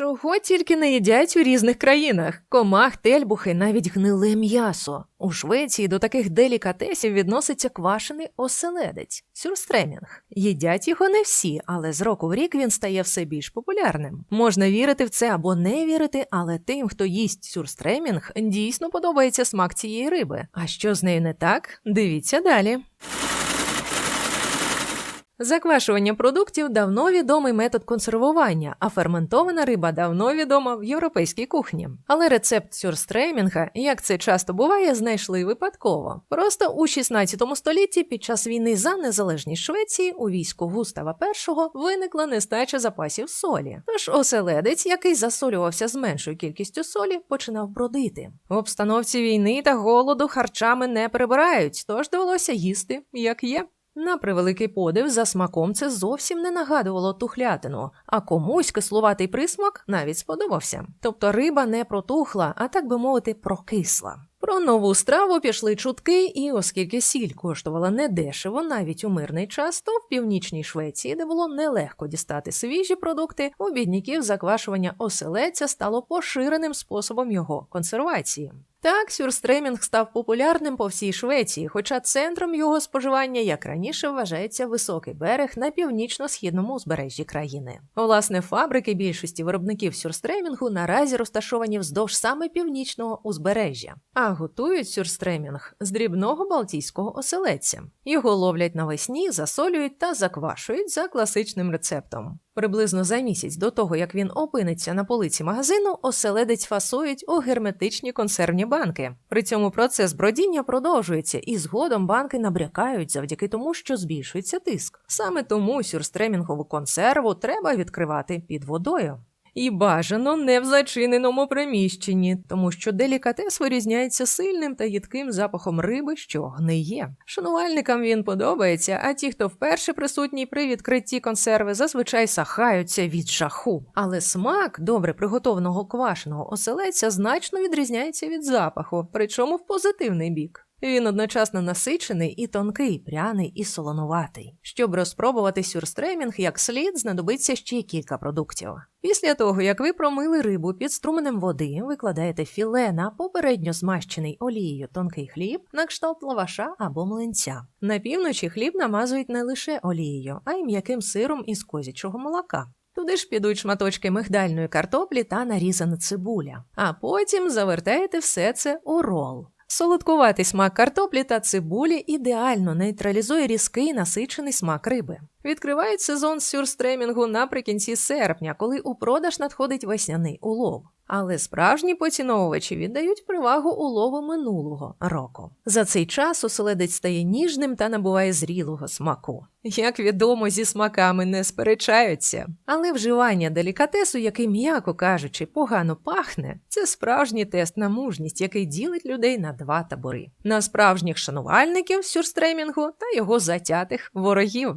Чого тільки не їдять у різних країнах: комах, тельбухи, навіть гниле м'ясо. У Швеції до таких делікатесів відноситься квашений оселедець сюрстремінг. Їдять його не всі, але з року в рік він стає все більш популярним. Можна вірити в це або не вірити, але тим, хто їсть сюрстремінг, дійсно подобається смак цієї риби. А що з нею не так? Дивіться далі. Заквашування продуктів давно відомий метод консервування, а ферментована риба давно відома в європейській кухні. Але рецепт сюрстреймінга, як це часто буває, знайшли випадково. Просто у 16 столітті під час війни за незалежність Швеції у війську Густава І виникла нестача запасів солі. Тож оселедець, який засолювався з меншою кількістю солі, починав бродити. В обстановці війни та голоду харчами не перебирають, тож довелося їсти як є. На превеликий подив, за смаком це зовсім не нагадувало тухлятину, а комусь кислуватий присмак навіть сподобався. Тобто риба не протухла, а так би мовити, прокисла. Про нову страву пішли чутки, і оскільки сіль коштувала недешево навіть у мирний час, то в північній Швеції, де було нелегко дістати свіжі продукти, у бідняків заквашування оселеця стало поширеним способом його консервації. Так, сюрстремінг став популярним по всій Швеції, хоча центром його споживання, як раніше, вважається високий берег на північно-східному узбережжі країни. Власне, фабрики більшості виробників сюрстремінгу наразі розташовані вздовж саме північного узбережжя, а готують сюрстремінг з дрібного балтійського оселедця. Його ловлять навесні, засолюють та заквашують за класичним рецептом. Приблизно за місяць до того, як він опиниться на полиці магазину, оселедець фасують у герметичні консервні банки. При цьому процес бродіння продовжується, і згодом банки набрякають завдяки тому, що збільшується тиск. Саме тому сюрстремінгову консерву треба відкривати під водою. І бажано не в зачиненому приміщенні, тому що делікатес вирізняється сильним та їдким запахом риби, що гниє. Шанувальникам він подобається, а ті, хто вперше присутній при відкритті консерви, зазвичай сахаються від жаху. Але смак добре приготованого квашеного оселеця значно відрізняється від запаху, причому в позитивний бік. Він одночасно насичений і тонкий, пряний і солонуватий. Щоб розпробувати сюрстремінг як слід, знадобиться ще кілька продуктів. Після того, як ви промили рибу під струменем води, викладаєте філе на попередньо змащений олією тонкий хліб на кшталт лаваша або млинця. На півночі хліб намазують не лише олією, а й м'яким сиром із козячого молока. Туди ж підуть шматочки мигдальної картоплі та нарізана цибуля. А потім завертаєте все це у рол. Солодкуватий смак картоплі та цибулі ідеально нейтралізує різкий насичений смак риби. Відкривають сезон сюрстремінгу наприкінці серпня, коли у продаж надходить весняний улов. Але справжні поціновувачі віддають перевагу улову минулого року. За цей час оселедець стає ніжним та набуває зрілого смаку. Як відомо, зі смаками не сперечаються. Але вживання делікатесу, який, м'яко кажучи, погано пахне, це справжній тест на мужність, який ділить людей на два табори: на справжніх шанувальників сюрстремінгу та його затятих ворогів.